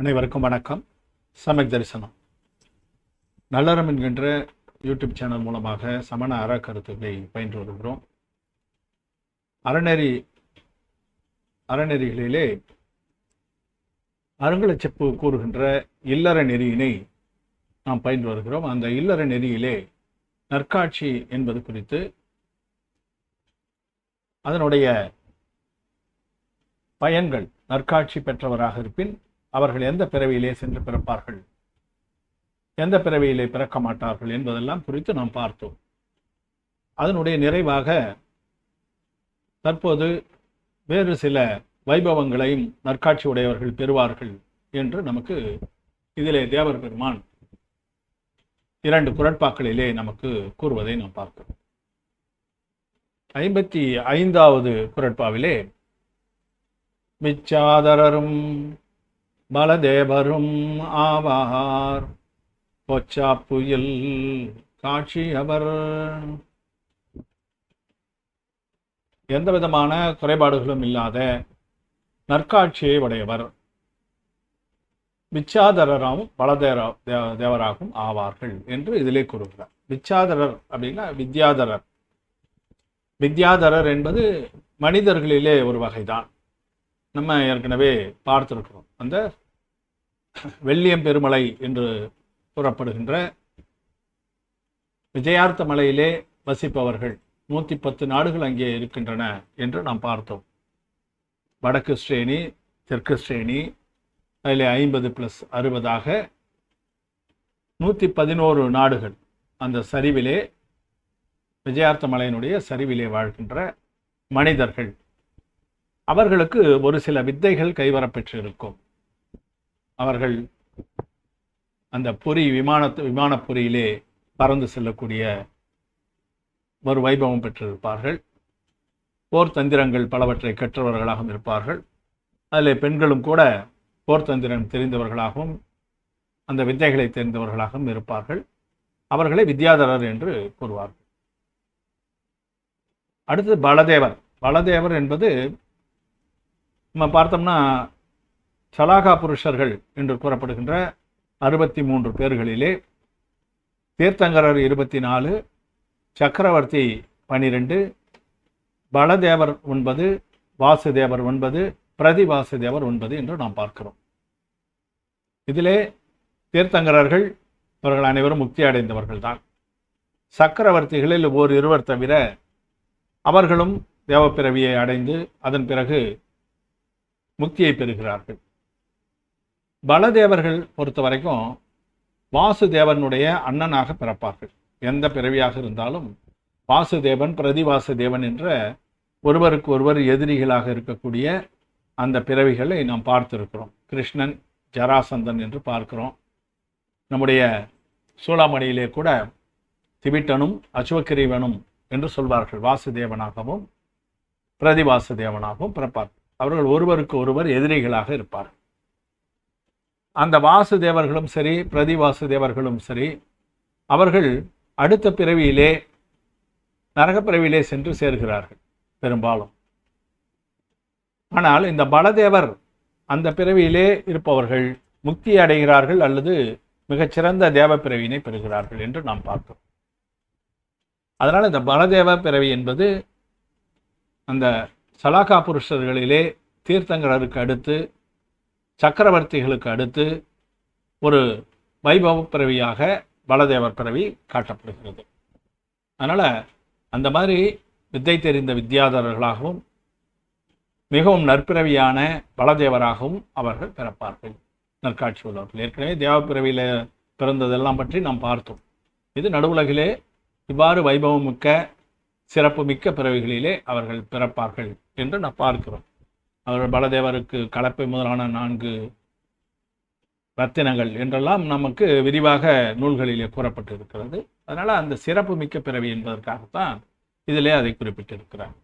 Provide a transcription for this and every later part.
அனைவருக்கும் வணக்கம். சமக் தரிசனம். நல்லறம் என்கின்ற யூடியூப் சேனல் மூலமாக சமண அற கருத்துக்களை பயின்று வருகிறோம். அறநெறி அறநெறிகளிலே அருங்கலச்செப்பு கூறுகின்ற இல்லற நெறியினை நாம் பயின்று வருகிறோம். அந்த இல்லற நெறியிலே நற்காட்சி என்பது குறித்து அதனுடைய பயன்கள் நற்காட்சி பெற்றவராக இருப்பின் அவர்கள் எந்த பிறவியிலே சென்று பிறப்பார்கள்? எந்த பிறவியிலே பிறக்க மாட்டார்கள் என்பதெல்லாம் குறித்து நாம் பார்த்தோம். அதனுடைய நிறைவாக தற்போது வேறு சில வைபவங்களையும் நற்காட்சி உடையவர்கள் பெறுவார்கள் என்று நமக்கு இதிலே தேவர் பெருமான் இரண்டு குரட்பாக்களிலே நமக்கு கூறுவதை நாம் பார்க்கிறோம். ஐம்பத்தி ஐந்தாவது குரட்பாவிலே மிச்சாதரரும் பலதேவரும் ஆவார். பொச்சாப்புயில் காட்சி அவர் எந்த விதமான குறைபாடுகளும் இல்லாத நற்காட்சியை உடையவர். விச்சாதரராகவும் பலதேர தே- தேவராகவும் ஆவார்கள் என்று இதிலே கூறுகிறார். விச்சாதரர் அப்படின்னா வித்யாதரர். வித்யாதரர் என்பது மனிதர்களிலே ஒரு வகைதான். நம்ம ஏற்கனவே பார்த்துருக்கிறோம். அந்த வெள்ளியம் பெருமலை என்று கூறப்படுகின்ற விஜயார்த்த மலையிலே வசிப்பவர்கள் நூற்றி பத்து நாடுகள் அங்கே இருக்கின்றன என்று நாம் பார்த்தோம். வடக்கு ஸ்ரேணி தெற்கு ஸ்ரேணி அதில் ஐம்பது ப்ளஸ் அறுபதாக நூற்றி பதினோரு நாடுகள் அந்த சரிவிலே விஜயார்த்த மலையினுடைய சரிவிலே வாழ்கின்ற மனிதர்கள். அவர்களுக்கு ஒரு சில வித்தைகள் கைவரப்பெற்றிருக்கும். அவர்கள் அந்த பொறி விமானத்து விமானப்பொறியிலே பறந்து செல்லக்கூடிய ஒரு வைபவம் பெற்றிருப்பார்கள். போர் தந்திரங்கள் பலவற்றை கற்றவர்களாகவும் இருப்பார்கள். அதில் பெண்களும் கூட போர் தந்திரம் தெரிந்தவர்களாகவும் அந்த வித்தைகளை தெரிந்தவர்களாகவும் இருப்பார்கள். அவர்களை வித்யாதரர் என்று கூறுவார்கள். அடுத்து பலதேவர். பலதேவர் என்பது நம்ம பார்த்தோம்னா சலாகா புருஷர்கள் என்று கூறப்படுகின்ற அறுபத்தி மூன்று பேர்களிலே தீர்த்தங்கரர் இருபத்தி நாலு சக்கரவர்த்தி பனிரெண்டு பலதேவர் ஒன்பது வாசுதேவர் ஒன்பது பிரதி வாசுதேவர் ஒன்பது என்று நாம் பார்க்கிறோம். இதிலே தீர்த்தங்கரர்கள் அவர்கள் அனைவரும் முக்தி அடைந்தவர்கள் தான் சக்கரவர்த்திகளில் ஓர் இருவர் தவிர அவர்களும் தேவப்பிறவியை அடைந்து அதன் பிறகு முக்தியை பெறுகிறார்கள். பலதேவர்கள் பொறுத்த வரைக்கும் வாசுதேவனுடைய அண்ணனாக பிறப்பார்கள். எந்த பிறவியாக இருந்தாலும் வாசுதேவன் பிரதிவாசுதேவன் என்ற ஒருவருக்கு ஒருவர் எதிரிகளாக இருக்கக்கூடிய அந்த பிறவிகளை நாம் பார்த்திருக்கிறோம். கிருஷ்ணன் ஜராசந்தன் என்று பார்க்கிறோம். நம்முடைய சூளாமணியிலே கூட திவிட்டனும் அசுவக்கிரீவனும் என்று சொல்வார்கள். வாசுதேவனாகவும் பிரதிவாசுதேவனாகவும் பிறப்பார்கள். அவர்கள் ஒருவருக்கு ஒருவர் எதிரிகளாக இருப்பார். அந்த வாசுதேவர்களும் சரி பிரதிவாசுதேவர்களும் சரி அவர்கள் அடுத்த பிறவியிலே நரகப் பிறவியிலே சென்று சேர்கிறார்கள் பெரும்பாலும். ஆனால் இந்த பலதேவர் அந்த பிறவியிலே இருப்பவர்கள் முக்தி அடைகிறார்கள் அல்லது மிகச்சிறந்த தேவ பிறவியினை பெறுகிறார்கள் என்று நாம் பார்த்தோம் அதனால் இந்த பலதேவ பிறவி என்பது அந்த சலாகா புருஷர்களிலே தீர்த்தங்கரருக்கு அடுத்து சக்கரவர்த்திகளுக்கு அடுத்து ஒரு வைபவ பிறவியாக பலதேவர் பிறவி காட்டப்படுகிறது. அதனால் அந்த மாதிரி வித்தை தெரிந்த வித்யாதரர்களாகவும் மிகவும் நற்பிறவியான பலதேவராகவும் அவர்கள் பிறப்பார்கள். நற்காட்சி உள்ளவர்கள் ஏற்கனவே தேவப்பிறவியில் பிறந்ததெல்லாம் பற்றி நாம் பார்த்தோம். இது நடுவுலகிலே இவ்வாறு வைபவம் மிக்க சிறப்பு மிக்க பிறவிகளிலே அவர்கள் பிறப்பார்கள். என்று நான் பார்க்கிறோம். அவர் பலதேவருக்கு கலப்பை முதலான நான்கு ரத்தினங்கள் என்றெல்லாம் நமக்கு விரிவாக நூல்களிலே கூறப்பட்டிருக்கிறது. அதனால் அந்த சிறப்பு மிக்க பிறவி என்பதற்காகத்தான் இதிலே அதை குறிப்பிட்டிருக்கிறார்.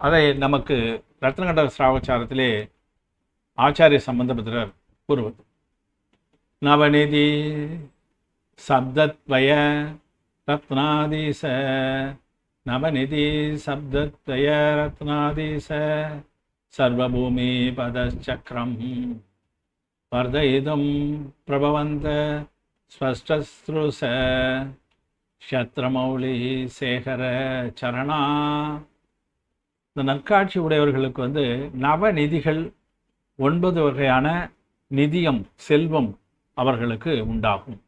அதை நமக்கு ரத்னகண்ட சிராவச்சாரத்திலே ஆச்சாரிய சம்பந்தபத்திரர் கூறுவது. நவநிதி சப்தத்வய ரத்னாதீச நவநிதி சப்தத்வய ரத்னாதீச சர்வபூமி பதச்சக்கரம் வர்தயிதும் பிரபவந்த ஸ்பஷ்டஸ்ருச சத்ரமௌலி சேகர சரணா இந்த நற்காட்சி உடையவர்களுக்கு வந்து நவநிதிகள் ஒன்பது வகையான நிதியம் செல்வம் அவர்களுக்கு உண்டாகும்.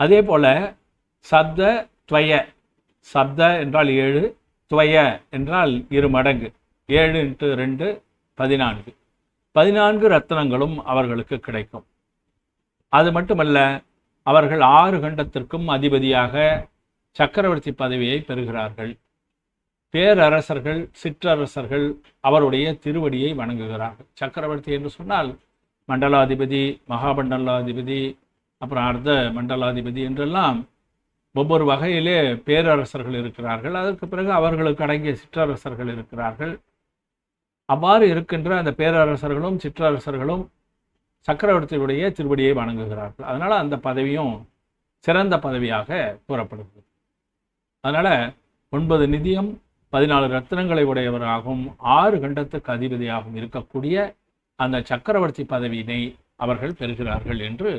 அதே போல சப்த துவய சப்த என்றால் ஏழு துவய என்றால் இரு மடங்கு. ஏழு இன்ட்டு ரெண்டு பதினான்கு. பதினான்கு ரத்னங்களும் அவர்களுக்கு கிடைக்கும். அது மட்டுமல்ல அவர்கள் ஆறு கண்டத்திற்கும் அதிபதியாக சக்கரவர்த்தி பதவியை பெறுகிறார்கள். பேரரசர்கள் சிற்றரசர்கள் அவருடைய திருவடியை வணங்குகிறார்கள். சக்கரவர்த்தி என்று சொன்னால் மண்டலாதிபதி மகாமண்டலாதிபதி அப்புறம் அர்த்த மண்டலாதிபதி என்றெல்லாம் ஒவ்வொரு வகையிலே பேரரசர்கள் இருக்கிறார்கள். அதற்கு பிறகு அவர்களுக்கு அடங்கிய சிற்றரசர்கள் இருக்கிறார்கள். அவ்வாறு இருக்கின்ற அந்த பேரரசர்களும் சிற்றரசர்களும் சக்கரவர்த்தியுடைய திருவடியை வணங்குகிறார்கள். அதனால் அந்த பதவியும் சிறந்த பதவியாக கூறப்படுகிறது. அதனால் ஒன்பது நிதியம் பதினாலு ரத்தினங்களை உடையவராகவும் ஆறு கண்டத்துக்கு அதிபதியாகவும் இருக்கக்கூடிய அந்த சக்கரவர்த்தி பதவியினை அவர்கள் பெறுகிறார்கள் என்று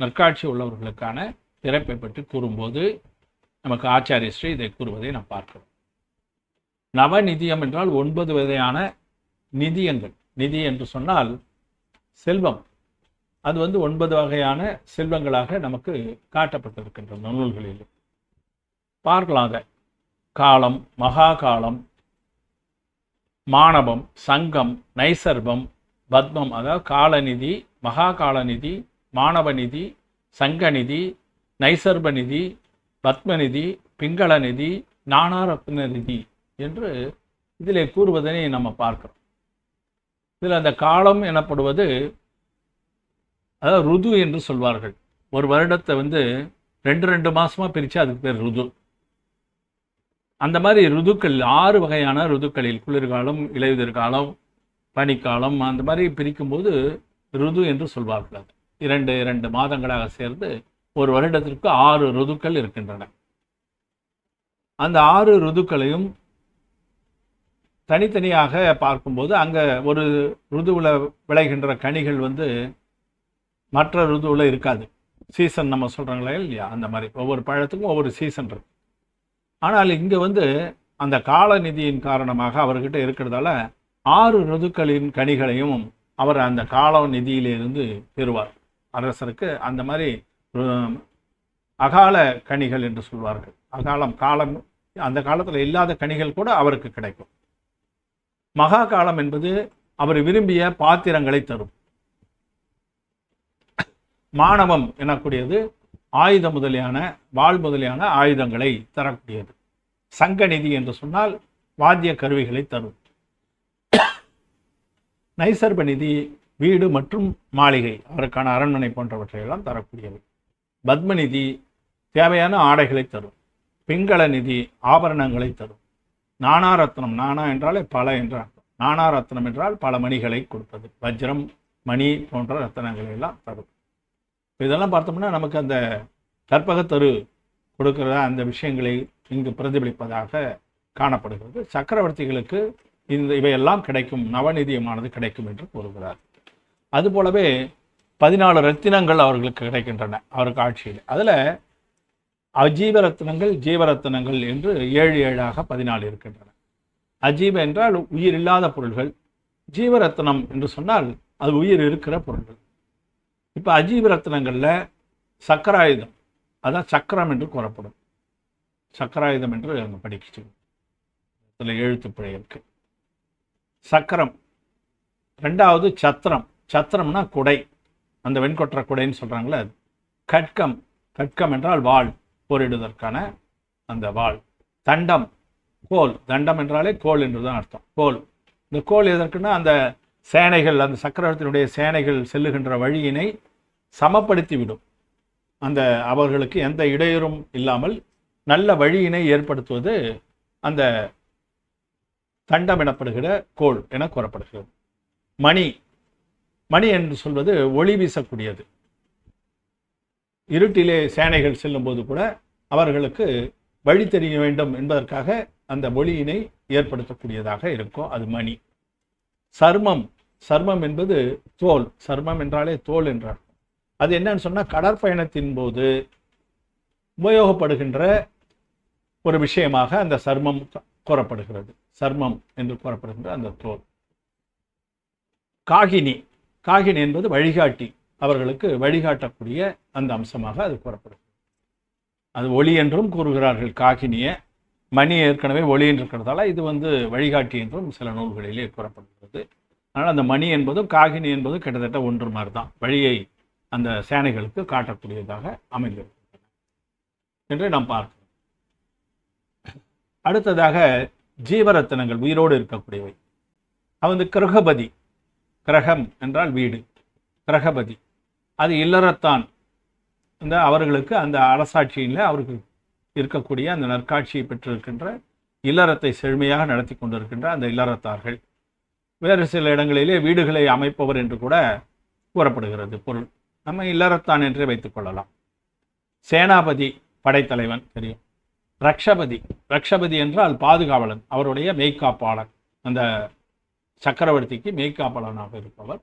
நற்காட்சி உள்ளவர்களுக்கான பிறப்பை பற்றி கூறும்போது நமக்கு ஆச்சாரிய ஸ்ரீ இதை கூறுவதை நாம் பார்க்கிறோம். நவநிதியம் என்றால் ஒன்பது வகையான நிதியங்கள். நிதி என்று சொன்னால் செல்வம். அது வந்து ஒன்பது வகையான செல்வங்களாக நமக்கு காட்டப்பட்டிருக்கின்ற நூல்களில். பார்க்கலாம் அதை காலம் மகா காலம் மாணவம் சங்கம் நைசர்பம் பத்மம். அதாவது காலநிதி மகா காலநிதி நிதி நைசர்ப நிதி பத்மநிதி பிங்கள நிதி நானாரத்ன நிதி என்று இதிலே கூறுவதனை நம்ம பார்க்கிறோம். இதில் அந்த காலம் எனப்படுவது அதாவது ருது என்று சொல்வார்கள். ஒரு வருடத்தை வந்து ரெண்டு ரெண்டு மாசமா பிரித்து அதுக்கு பேர் ருது. அந்த மாதிரி ருதுக்கள் ஆறு வகையான ருதுக்களில் குளிர்காலம் இலையுதிர் காலம் பனிக்காலம் அந்த மாதிரி பிரிக்கும்போது ருது என்று சொல்வார்கள். அது இரண்டு இரண்டு மாதங்களாக சேர்ந்து ஒரு வருடத்திற்கு ஆறு ருதுக்கள் இருக்கின்றன. அந்த ஆறு ருதுக்களையும் தனித்தனியாக பார்க்கும்போது அங்கே ஒரு ருதுவில் விளைகின்ற கனிகள் வந்து மற்ற ருதுவில் இருக்காது. சீசன் நம்ம சொல்கிறாங்களே இல்லையா? அந்த மாதிரி ஒவ்வொரு பழத்துக்கும் ஒவ்வொரு சீசன் இருக்கு. ஆனால் இங்கே வந்து அந்த காலநிதியின் காரணமாக அவர்கிட்ட இருக்கிறதால ஆறு ருதுக்களின் கனிகளையும் அவர் அந்த கால நிதியிலிருந்து பெறுவார். அரசருக்கு அந்த மாதிரி அகால கனிகள் என்று சொல்வார்கள். அகாலம் காலம் அந்த காலத்தில் இல்லாத கனிகள் கூட அவருக்கு கிடைக்கும். மகா காலம் என்பது அவர் விரும்பிய பாத்திரங்களை தரும். மாணவம் எனக்கூடியது ஆயுத முதலியான வாழ் முதலியான ஆயுதங்களை தரக்கூடியது. சங்க நிதி என்று சொன்னால் வாத்திய கருவிகளை தரும். நைசர்ப நிதி வீடு மற்றும் மாளிகை அவருக்கான அரண்மனை போன்றவற்றையெல்லாம் பத்ம பத்மநிதி தேவையான ஆடைகளை தரும். பிங்கள நிதி ஆபரணங்களை தரும். நானாரத்னம் நானா என்றாலே பல என்ற அர்த்தம். நானாரத்னம் என்றால் பல மணிகளை கொடுப்பது. வஜ்ரம் மணி போன்ற ரத்தனங்களை எல்லாம் தரும். இதெல்லாம் பார்த்தோம்னா நமக்கு அந்த கற்பகத்தரு கொடுக்கிற அந்த விஷயங்களை இங்கு பிரதிபலிப்பதாக காணப்படுகிறது. சக்கரவர்த்திகளுக்கு இந்த இவையெல்லாம் கிடைக்கும். நவநிதியமானது கிடைக்கும் என்று கூறுகிறார். அதுபோலவே பதினாலு ரத்தினங்கள் அவர்களுக்கு கிடைக்கின்றன அவருக்கு ஆட்சியில் அதில் அஜீவ ரத்தினங்கள் ஜீவரத்தினங்கள் என்று ஏழு ஏழாக பதினாலு இருக்கின்றன. அஜீவ என்றால் உயிர் இல்லாத பொருள்கள். ஜீவரத்னம் என்று சொன்னால் அது உயிர் இருக்கிற பொருள்கள். இப்போ அஜீவரத்தினங்களில் சக்கராயுதம் அதான் சக்கரம் என்று கூறப்படும். சக்கராயுதம் என்று அங்கே படிச்சு அதில் எழுத்துப்பிழை இருக்கு. சக்கரம் ரெண்டாவது சத்திரம். சத்திரம்னா குடை. அந்த வெண்கொற்ற குடைன்னு சொல்கிறாங்களே கட்கம். கட்கம் என்றால் வாள் போரிடுவதற்கான அந்த வாள். தண்டம் கோல். தண்டம் என்றாலே கோல் என்று தான் அர்த்தம். கோல். இந்த கோல் எதற்குன்னா அந்த சேனைகள் அந்த சக்கரவர்த்தியினுடைய சேனைகள் செல்லுகின்ற வழியினை சமப்படுத்தி விடும் அந்த அவர்களுக்கு எந்த இடையூறும் இல்லாமல் நல்ல வழியினை ஏற்படுத்துவது அந்த தண்டம் எனப்படுகிற கோல் என கூறப்படுகிறது. மணி. மணி என்று சொல்வது ஒளி வீசக்கூடியது. இருட்டிலே சேனைகள் செல்லும்போது கூட அவர்களுக்கு வழி தெரிய வேண்டும் என்பதற்காக அந்த ஒளியினை ஏற்படுத்தக்கூடியதாக இருக்கும் அது மணி. சர்மம் சர்மம் என்பது தோல் சர்மம் என்றாலே தோல் என்றார். அது என்னன்னு சொன்னால் கடற்பயணத்தின் போது உபயோகப்படுகின்ற ஒரு விஷயமாக அந்த சர்மம் கூறப்படுகிறது. சர்மம் என்று கூறப்படுகின்ற அந்த தோல். காகினி காகினி என்பது வழிகாட்டி. அவர்களுக்கு வழிகாட்டக்கூடிய அந்த அம்சமாக அது கூறப்படுகிறது அது ஒளி என்றும் கூறுகிறார்கள் காகினிய. மணி ஏற்கனவே ஒளி என்று இருக்கிறதால இது வந்து வழிகாட்டி என்றும் சில நூல்களிலே கூறப்படுகிறது. அதனால் அந்த மணி என்பதும் காகினி என்பதும் கிட்டத்தட்ட ஒன்று மாதிரி தான் வழியை அந்த சேனைகளுக்கு காட்டக்கூடியதாக அமைந்திருக்கின்றன. என்று நாம் பார்க்கிறோம். அடுத்ததாக ஜீவரத்தினங்கள் உயிரோடு இருக்கக்கூடியவை. அது கிருகபதி கிரகபதி. கிரகம் என்றால் வீடு கிரகபதி. அது இல்லறத்தான். இந்த அவர்களுக்கு அந்த அரசாட்சியில் அவருக்கு இருக்கக்கூடிய அந்த நற்காட்சியை பெற்றிருக்கின்ற இல்லறத்தை செழுமையாக நடத்தி கொண்டிருக்கின்ற அந்த இல்லறத்தார்கள். வேறு சில இடங்களிலே வீடுகளை அமைப்பவர் என்று கூட கூறப்படுகிறது பொருள். நம்ம இல்லறத்தான் என்றே வைத்துக்கொள்ளலாம் சேனாபதி படைத்தலைவன் தெரியும். ரக்ஷபதி ரக்ஷபதி என்றால் பாதுகாவலன் அவருடைய மெய்காப்பாளன் அந்த சக்கரவர்த்திக்கு மெய்காப்பாளனாக இருப்பவர்.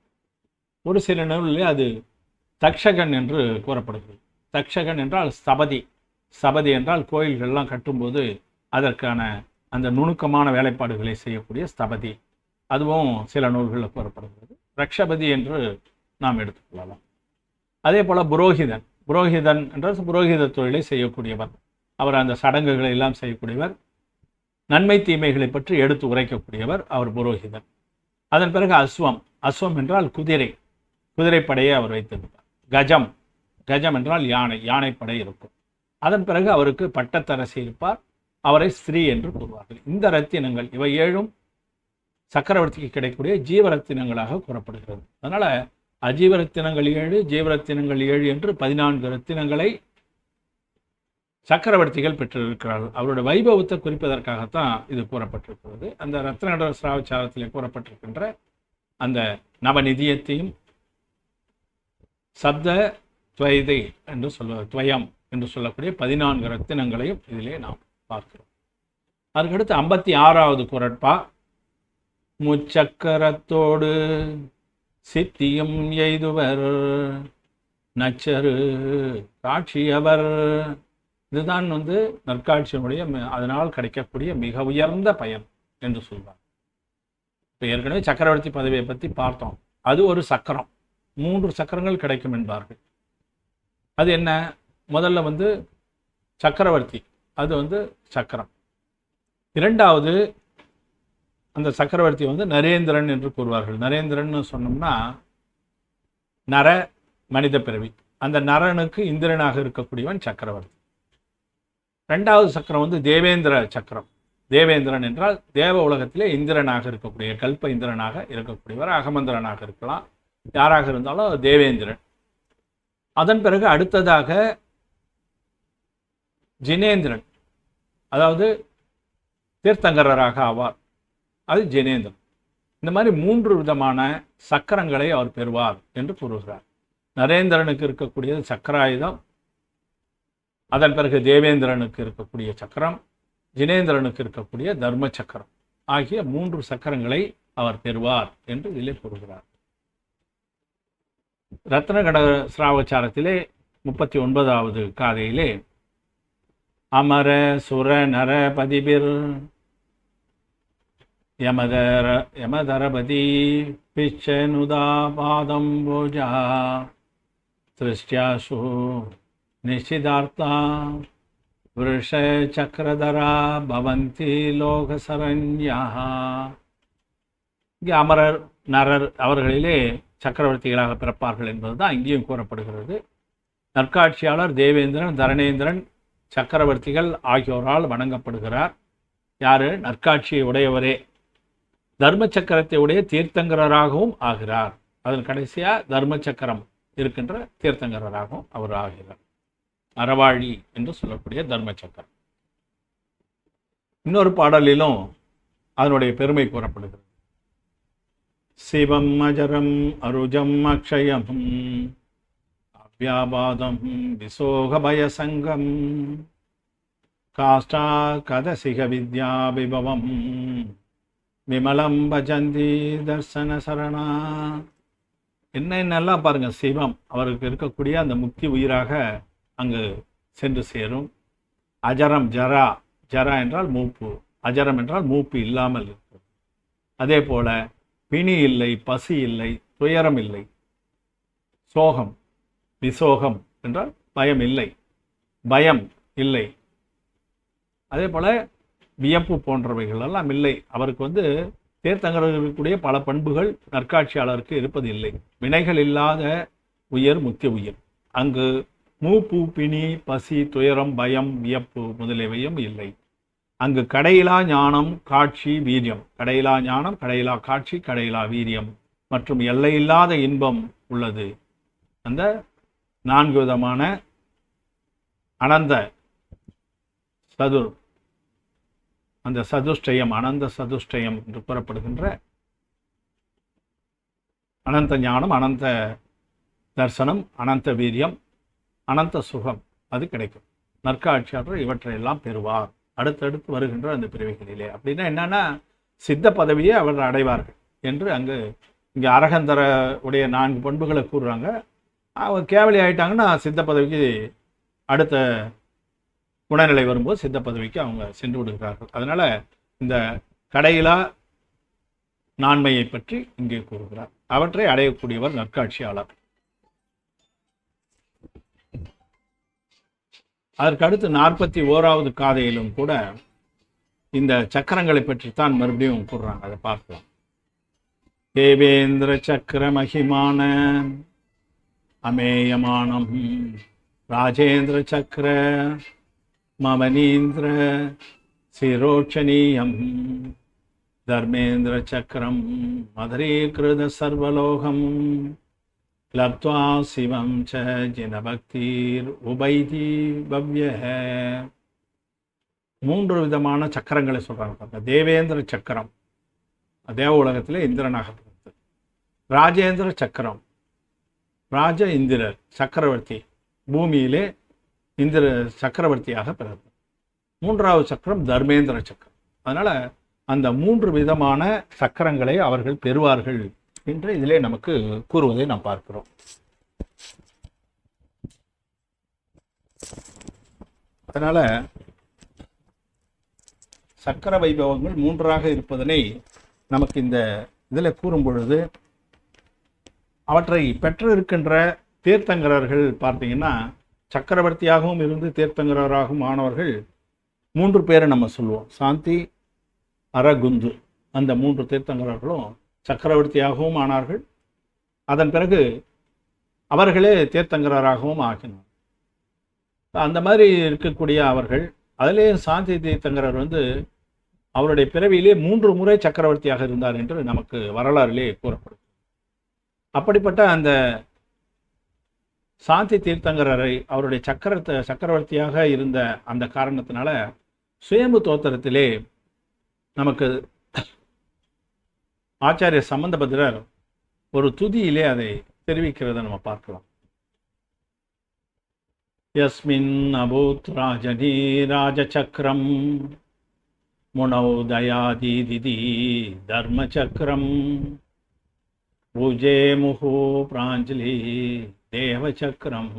ஒரு சில நூலிலே அது தக்ஷகன் என்று கூறப்படுகிறது. தக்ஷகன் என்றால் ஸ்தபதி சபதி என்றால் கோயில்கள்லாம் கட்டும்போது அதற்கான அந்த நுணுக்கமான வேலைப்பாடுகளை செய்யக்கூடிய ஸ்தபதி. அதுவும் சில நூல்களில் கூறப்படுகிறது. ரக்ஷபதி என்று நாம் எடுத்துக்கொள்ளலாம் அதே போல் புரோகிதன். புரோகிதன் என்ற புரோகித தொழிலை செய்யக்கூடியவர். அவர் அந்த சடங்குகளை எல்லாம் செய்யக்கூடியவர். நன்மை தீமைகளை பற்றி எடுத்து உரைக்கக்கூடியவர் அவர் புரோகிதன். அதன் பிறகு அஸ்வம். அஸ்வம் என்றால் குதிரை. குதிரைப்படையை அவர் வைத்திருப்பார் கஜம். கஜம் என்றால் யானை. யானைப்படை இருக்கும். அதன் பிறகு அவருக்கு பட்டத்தரசி இருப்பார். அவரை ஸ்ரீ என்று கூறுவார்கள். இந்த ரத்தினங்கள் இவை ஏழும் சக்கரவர்த்திக்கு கிடைக்கக்கூடிய ஜீவரத்தினங்களாக கூறப்படுகிறது. அதனால் அஜீவரத்தினங்கள் ஏழு ஜீவரத்தினங்கள் ஏழு என்று பதினான்கு ரத்தினங்களை சக்கரவர்த்திகள் பெற்றிருக்கிறார்கள். அவருடைய வைபவத்தை குறிப்பதற்காகத்தான் இது கூறப்பட்டிருக்கிறது. அந்த ரத்னகட சிராவச்சாரத்தில் கூறப்பட்டிருக்கின்ற அந்த நவநிதியத்தையும் சப்த துவைதை என்று சொல்ல துவயம் என்று சொல்லக்கூடிய பதினான்கு ரத்தினங்களையும் இதிலே நாம் பார்க்கிறோம். அதுக்கடுத்து ஐம்பத்தி ஆறாவது குரட்பா முச்சக்கரத்தோடு சித்தியும் எய்துவர் நச்சரு காட்சியவர் இதுதான் வந்து நற்காட்சியினுடைய அதனால் கிடைக்கக்கூடிய மிக உயர்ந்த பயன் என்று சொல்வார் இப்போ ஏற்கனவே சக்கரவர்த்தி பதவியை பற்றி பார்த்தோம். அது ஒரு சக்கரம். மூன்று சக்கரங்கள் கிடைக்கும் என்பார்கள். அது என்ன? முதல்ல வந்து சக்கரவர்த்தி. அது வந்து சக்கரம். இரண்டாவது அந்த சக்கரவர்த்தி வந்து நரேந்திரன் என்று கூறுவார்கள். நரேந்திரன் சொன்னோம்னா நர மனித பிறவி. அந்த நரனுக்கு இந்திரனாக இருக்கக்கூடியவன் சக்கரவர்த்தி. ரெண்டாவது சக்கரம் வந்து தேவேந்திர சக்கரம். தேவேந்திரன் என்றால் தேவ உலகத்திலே இந்திரனாக இருக்கக்கூடிய கல்ப இந்திரனாக இருக்கக்கூடியவர் அகமந்திரனாக இருக்கலாம். யாராக இருந்தாலும் தேவேந்திரன். அதன் பிறகு அடுத்ததாக ஜினேந்திரன். அதாவது தீர்த்தங்கரராக ஆவார். அது ஜினேந்திரன். இந்த மாதிரி மூன்று விதமான சக்கரங்களை அவர் பெறுவார் என்று கூறுகிறார். நரேந்திரனுக்கு இருக்கக்கூடியது சக்கராயுதம் அதன் பிறகு தேவேந்திரனுக்கு இருக்கக்கூடிய சக்கரம் ஜினேந்திரனுக்கு இருக்கக்கூடிய தர்ம சக்கரம் ஆகிய மூன்று சக்கரங்களை அவர் பெறுவார் என்று இதிலே கூறுகிறார். ரத்னகட சிராவச்சாரத்திலே முப்பத்தி ஒன்பதாவது காதையிலே அமர சுர நர பதிபிர் யமதர யமதரபதி பிச்சனுதா பாதம் பூஜா சிருஷ்டியாசு நிச்சிதார்த்தா वृषचक्रधरा பவந்தி லோகசரண்யா இங்கே அமரர் நரர் அவர்களிலே சக்கரவர்த்திகளாக பிறப்பார்கள் என்பதுதான் இங்கேயும் கூறப்படுகிறது. நற்காட்சியாளர் தேவேந்திரன் தரணேந்திரன் சக்கரவர்த்திகள் ஆகியோரால் வணங்கப்படுகிறார். யார்? நற்காட்சியை உடையவரே. தர்ம சக்கரத்தை உடைய தீர்த்தங்கரராகவும் ஆகிறார். அதன் கடைசியா தர்ம சக்கரம் இருக்கின்ற தீர்த்தங்கரராகவும் அவர் ஆகிறார். அறவாழி என்று சொல்லக்கூடிய தர்ம சக்கரம். இன்னொரு பாடலிலும் அதனுடைய பெருமை கூறப்படுகிறது. சிவம் அஜரம் அருஜம் அக்ஷயம் அவ்யாபாதம் விசோகபயசங்கம் காஷ்டா கதசிக வித்யாபிபவம் விமலம் பஜந்தி தர்சன சரணா. என்னென்னலாம் பாருங்க சிவம் அவருக்கு இருக்கக்கூடிய அந்த முக்தி உயிராக அங்கு சென்று சேரும். அஜரம் ஜரா ஜரா என்றால் மூப்பு. அஜரம் என்றால் மூப்பு இல்லாமல் இருக்கும். அதே போல பிணி இல்லை பசி இல்லை துயரம் இல்லை. சோகம் விசோகம் என்றால் பயம் இல்லை. பயம் இல்லை. அதே போல வியப்பு போன்றவைகள் எல்லாம் இல்லை. அவருக்கு வந்து தேர்த்தங்கரில் பல பண்புகள் நற்காட்சியாளருக்கு இருப்பது இல்லை வினைகள் இல்லாத உயர் முக்கிய உயிர். அங்கு மூப்பு பிணி பசி துயரம் பயம் வியப்பு முதலியவையும் இல்லை. அங்கு கடையிலா ஞானம் காட்சி வீரியம். கடையிலா ஞானம் கடையிலா காட்சி கடையிலா வீரியம். மற்றும் எல்லையில்லாத இன்பம் உள்ளது. அந்த நான்கு விதமான அனந்த சதுர் அந்த சதுஷ்டயம் அனந்த சதுஷ்டயம் என்று கூறப்படுகின்ற அனந்த ஞானம் அனந்த தர்சனம் அனந்த வீரியம் அனந்த சுகம் அது கிடைக்கும். நற்காட்சியாளர் இவற்றையெல்லாம் பெறுவார். அடுத்தடுத்து வருகின்ற அந்த பிரிவுகளிலே. அப்படின்னா என்னன்னா சித்த பதவியை அவர் அடைவார்கள் என்று அங்கு இங்கே அரகந்தர உடைய நான்கு பண்புகளை கூறுறாங்க. அவர் கேவலி ஆயிட்டாங்கன்னா சித்த பதவிக்கு அடுத்த குணநிலை வரும்போது சித்த பதவிக்கு அவங்க சென்று விடுகிறார்கள். அதனால் இந்த கடையிலா நான்மையை பற்றி இங்கே கூறுகிறார். அவற்றை அடையக்கூடியவர் நற்காட்சியாளர். அதற்கு அடுத்து நாற்பத்தி ஓராவது காதையிலும் கூட இந்த சக்கரங்களை பற்றித்தான் மறுபடியும் கூறுறாங்க. அதை பார்க்கலாம். தேவேந்திர சக்கர மகிமான அமேயமானம். ராஜேந்திர சக்கர மமனீந்திர சிரோட்சணீயம். தர்மேந்திர சக்கரம் மதுரீகிருத சர்வலோகம். லப்த்வா சிவம் ச ஜினபக்தீர் உபைதி பவ்ய மூன்று விதமான சக்கரங்களை சொல்கிறாங்க பாருங்க. தேவேந்திர சக்கரம். தேவ உலகத்தில் இந்திரனாக பிறந்தது ராஜேந்திர சக்கரம். ராஜ இந்திரர் சக்கரவர்த்தி. பூமியிலே இந்திர சக்கரவர்த்தியாக பிறந்தது மூன்றாவது சக்கரம் தர்மேந்திர சக்கரம். அதனால அந்த மூன்று விதமான சக்கரங்களை அவர்கள் பெறுவார்கள். என்று இதிலே நமக்கு கூறுவதை நாம் பார்க்கிறோம். அதனால சக்கர வைபவங்கள் மூன்றாக இருப்பதனை நமக்கு இந்த இதில் கூறும் பொழுது அவற்றை பெற்று இருக்கின்ற தீர்த்தங்கரர்கள் பார்த்தீங்கன்னா சக்கரவர்த்தியாகவும் இருந்து தீர்த்தங்கரராகவும் ஆனவர்கள் மூன்று பேரை நம்ம சொல்லுவோம். சாந்தி அரகுந்து அந்த மூன்று தீர்த்தங்கரர்களும் சக்கரவர்த்தியாகவும் ஆனார்கள். அதன் பிறகு அவர்களே தீர்த்தங்கரராகவும் ஆகினார். அந்த மாதிரி இருக்கக்கூடிய அவர்கள் அதிலே சாந்தி தீர்த்தங்கரர் வந்து அவருடைய பிறவியிலே மூன்று முறை சக்கரவர்த்தியாக இருந்தார் என்று நமக்கு வரலாறிலே கூறப்படும். அப்படிப்பட்ட அந்த சாந்தி தீர்த்தங்கரரை அவருடைய சக்கரத்தை சக்கரவர்த்தியாக இருந்த அந்த காரணத்தினால சுயம்பு தோத்திரத்திலே நமக்கு ஆச்சாரிய சம்பந்தபத்திரர் ஒரு துதியிலே அதை தெரிவிக்கிறத நம்ம பார்க்கலாம் யஸ்மின் அபூத் ராஜனி ராஜசக்கரம் முனௌ தயாதிதிதி தர்மச்சக்கரம் பூஜே முஹு பிராஞ்சலி தேவச்சக்கரம்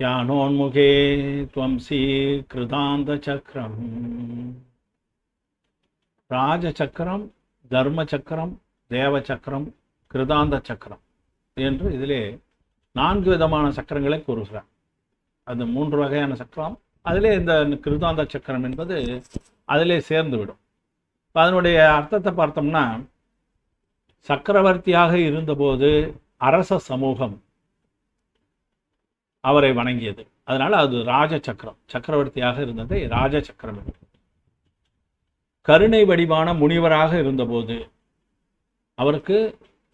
தியானோன்முகே துவம்சி கிருதாந்த சக்கரம் ராஜசக்கரம் தர்ம சக்கரம் தேவச்சக்கரம் கிருதாந்த சக்கரம் என்று இதிலே நான்கு விதமான சக்கரங்களை கூறுகிறார். அது மூன்று வகையான சக்கரம். அதிலே இந்த கிருதாந்த சக்கரம் என்பது அதிலே சேர்ந்து விடும் அதனுடைய அர்த்தத்தை பார்த்தோம்னா சக்கரவர்த்தியாக இருந்தபோது அரச சமூகம் அவரை வணங்கியது. அதனால் அது ராஜ சக்கரம். சக்கரவர்த்தியாக இருந்ததை ராஜ சக்கரம் என்று கருணை வடிவான முனிவராக இருந்தபோது அவருக்கு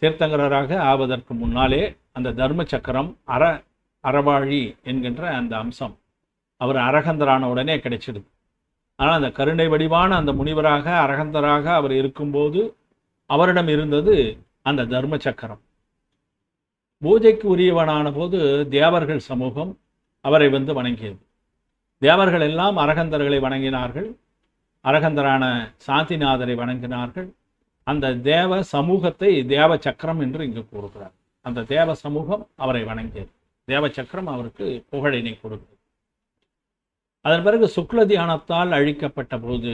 தீர்த்தங்கரராக ஆவதற்கு முன்னாலே அந்த தர்ம சக்கரம் அற அறவாழி என்கின்ற அந்த அம்சம் அவர் அரகந்தரான உடனே கிடைச்சிடுது ஆனால் அந்த கருணை வடிவான அந்த முனிவராக அரகந்தராக அவர் இருக்கும்போது அவரிடம் இருந்தது அந்த தர்ம சக்கரம். பூஜைக்கு உரியவனான போது தேவர்கள் சமூகம் அவரை வந்து வணங்கியது. தேவர்கள் எல்லாம் அரகந்தர்களை வணங்கினார்கள். அரகந்தரான சாந்திநாதரை வணங்கினார்கள். அந்த தேவ சமூகத்தை தேவ சக்கரம் என்று இங்கு கூறுகிறார். அந்த தேவ சமூகம் அவரை வணங்கியது. தேவ சக்கரம் அவருக்கு புகழினை கொடுக்கிறது அதன் பிறகு சுக்ல தியானத்தால் அழிக்கப்பட்ட போது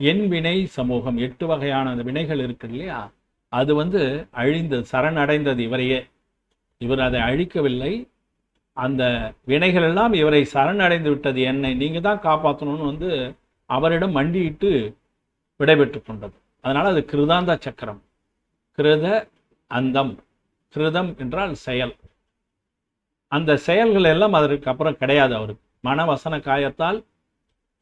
என் வினை சமூகம் எட்டு வகையான அந்த வினைகள் இருக்கு இல்லையா? அது வந்து அழிந்தது சரணடைந்தது இவரையே. இவர் அதை அழிக்கவில்லை. அந்த வினைகள் எல்லாம் இவரை சரணடைந்து விட்டது. என்னை நீங்கள் தான் காப்பாற்றணும்னு வந்து அவரிடம் மண்டியிட்டு விடைபெற்று கொண்டது. அதனால் அது கிருதாந்த சக்கரம். கிருத அந்தம். கிருதம் என்றால் செயல். அந்த செயல்கள் எல்லாம் அதற்கு அப்புறம் கிடையாது அவருக்கு. மனவசன காயத்தால்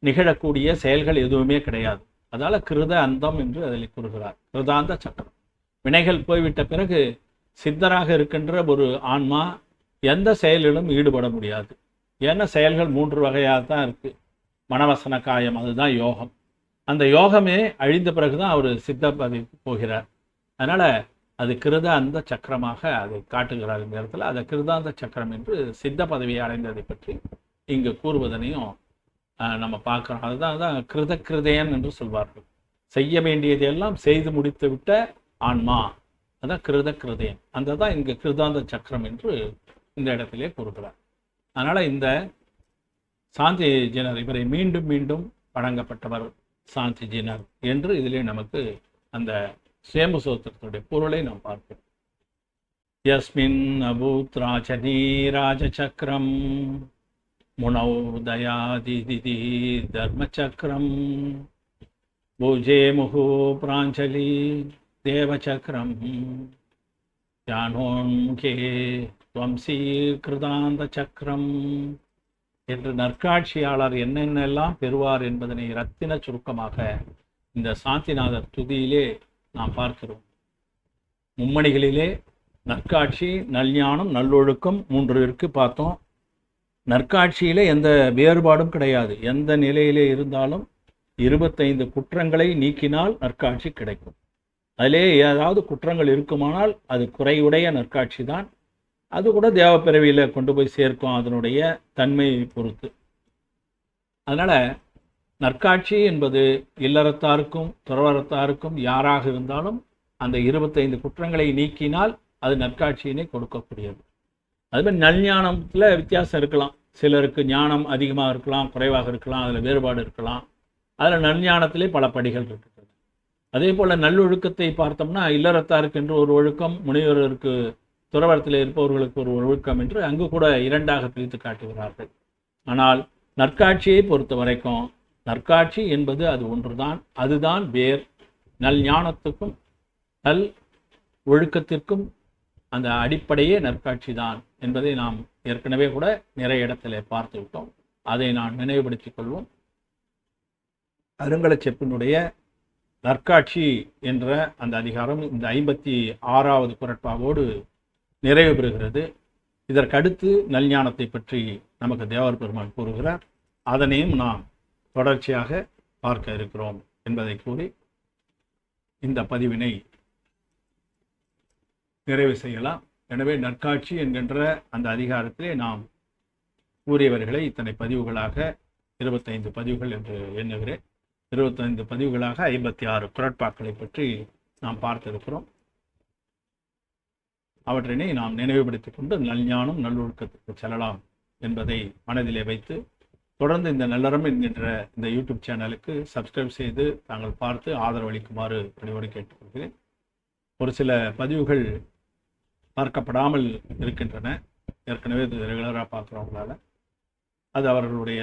நிகழக்கூடிய செயல்கள் எதுவுமே கிடையாது. அதால் கிருத அந்தம் என்று அதில் கூறுகிறார். கிருதாந்த சக்கரம். வினைகள் போய்விட்ட பிறகு சித்தராக இருக்கின்ற ஒரு ஆன்மா எந்த செயலிலும் ஈடுபட முடியாது. ஏன்னா செயல்கள் மூன்று வகையாக தான் இருக்கு. மனவசன காயம் அதுதான் யோகம். அந்த யோகமே அழிந்த பிறகுதான் அவர் சித்த பதவிக்கு போகிறார். அதனால் அது கிருத அந்த சக்கரமாக அதை காட்டுகிறார் இந்த இடத்துல. அதை கிருதாந்த சக்கரம் என்று சித்த பதவியை அடைந்ததை பற்றி இங்கு கூறுவதனையும் நம்ம பார்க்குறோம். அதுதான் தான் கிருத கிருதயன் என்று சொல்வார்கள். செய்ய வேண்டியதையெல்லாம் செய்து முடித்து விட்ட ஆன்மா. அதான் கிருத கிருதயன் அந்த தான் இங்கு கிருதாந்த சக்கரம் என்று இந்த இடத்திலே கூறுகிறார். அதனால் இந்த சாந்தி ஜினர் இவரை மீண்டும் மீண்டும் வழங்கப்பட்டவர் சாந்தி ஜினர் என்று இதிலே நமக்கு அந்த சேம சோத்திரத்துடைய பொருளை நாம் பார்க்கிறோம். யஸ்மின் அபூத்ராச்சனி ராஜசக்கரம் முனௌ தயாதிதி தர்மச்சக்கரம் பூஜே முகு பிராஞ்சலி தேவச்சக்கரம் யானோன்கே துவம்சீ கிருதாந்த சக்கரம் என்று நற்காட்சியாளர் என்னென்னெல்லாம் பெறுவார் என்பதனை இரத்தின சுருக்கமாக இந்த சாந்திநாதர் துதியிலே நாம் பார்க்கிறோம். மும்மணிகளிலே நற்காட்சி நல்ஞானம் நல்லொழுக்கம் மூன்று இருக்கு பார்த்தோம். நற்காட்சியிலே எந்த வேறுபாடும் கிடையாது. எந்த நிலையிலே இருந்தாலும் இருபத்தைந்து குற்றங்களை நீக்கினால் நற்காட்சி கிடைக்கும். அதிலே ஏதாவது குற்றங்கள் இருக்குமானால் அது குறையுடைய நற்காட்சி தான் அது கூட தேவப்பிறவியில் கொண்டு போய் சேர்க்கும் அதனுடைய தன்மையை பொறுத்து. அதனால் நற்காட்சி என்பது இல்லறத்தாருக்கும் துறவரத்தாருக்கும் யாராக இருந்தாலும் அந்த இருபத்தைந்து குற்றங்களை நீக்கினால் அது நற்காட்சியினை கொடுக்கக்கூடியது. அதுமாதிரி நல்ஞானத்தில் வித்தியாசம் இருக்கலாம். சிலருக்கு ஞானம் அதிகமாக இருக்கலாம் குறைவாக இருக்கலாம் அதில் வேறுபாடு இருக்கலாம். அதில் நல்ஞானத்திலே பல படிகள் இருக்கிறது அதே போல் நல்லொழுக்கத்தை பார்த்தோம்னா இல்லறத்தாருக்கு என்று ஒரு ஒழுக்கம் முனிவருக்கு துறவரத்தில் இருப்பவர்களுக்கு ஒரு ஒழுக்கம் என்று அங்கு கூட இரண்டாக பிரித்து காட்டுகிறார்கள். ஆனால் நற்காட்சியை பொறுத்த வரைக்கும் நற்காட்சி என்பது அது ஒன்றுதான். அதுதான் வேர். நல் ஞானத்துக்கும் நல் ஒழுக்கத்திற்கும் அந்த அடிப்படையே நற்காட்சி தான் என்பதை நாம் ஏற்கனவே கூட நிறைய இடத்துல பார்த்து விட்டோம். அதை நான் நினைவுபடுத்திக் கொள்வோம். அருங்கலச் செப்பினுடைய நற்காட்சி என்ற அந்த அதிகாரம் இந்த ஐம்பத்தி ஆறாவது குரட்பாவோடு நிறைவு பெறுகிறது. இதற்கடுத்து நல்ஞானத்தை பற்றி நமக்கு தேவர் பெருமான் கூறுகிறார். அதனையும் நாம் தொடர்ச்சியாக பார்க்க இருக்கிறோம் என்பதை கூறி இந்த பதிவினை நிறைவு செய்யலாம். எனவே நற்காட்சி என்கின்ற அந்த அதிகாரத்திலே நாம் கூறியவர்களை இத்தனை பதிவுகளாக இருபத்தைந்து பதிவுகள் என்று எண்ணுகிறேன். இருபத்தைந்து பதிவுகளாக ஐம்பத்தி ஆறு குரட்பாக்களை பற்றி நாம் பார்த்திருக்கிறோம். அவற்றினை நாம் நினைவுபடுத்திக் கொண்டு நல்ஞானம் நல்லொழுக்கத்துக்கு செல்லலாம் என்பதை மனதிலே வைத்து தொடர்ந்து இந்த நல்லறம் என்கின்ற இந்த யூடியூப் சேனலுக்கு சப்ஸ்கிரைப் செய்து தாங்கள் பார்த்து ஆதரவளிக்குமாறு பணிவோடு கேட்டுக்கொள்கிறேன். ஒரு சில பதிவுகள் பார்க்கப்படாமல் இருக்கின்றன. ஏற்கனவே இது ரெகுலராக பார்க்குறவங்களால அது அவர்களுடைய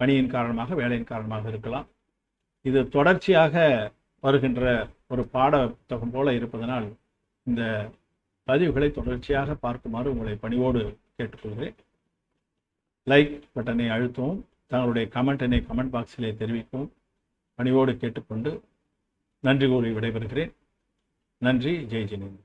பணியின் காரணமாக வேலையின் காரணமாக இருக்கலாம். இது தொடர்ச்சியாக வருகின்ற ஒரு பாட புத்தகம் போல இருப்பதனால் இந்த பதிவுகளை தொடர்ச்சியாக பார்க்குமாறு உங்களை பணிவோடு கேட்டுக்கொள்கிறேன். லைக் பட்டனை அழுத்தவும் தங்களுடைய கமெண்ட்டினை கமெண்ட் பாக்ஸிலே தெரிவிக்கவும் பணிவோடு கேட்டுக்கொண்டு நன்றி கூறி விடைபெறுகிறேன். நன்றி ஜெய் ஜெனிந்த்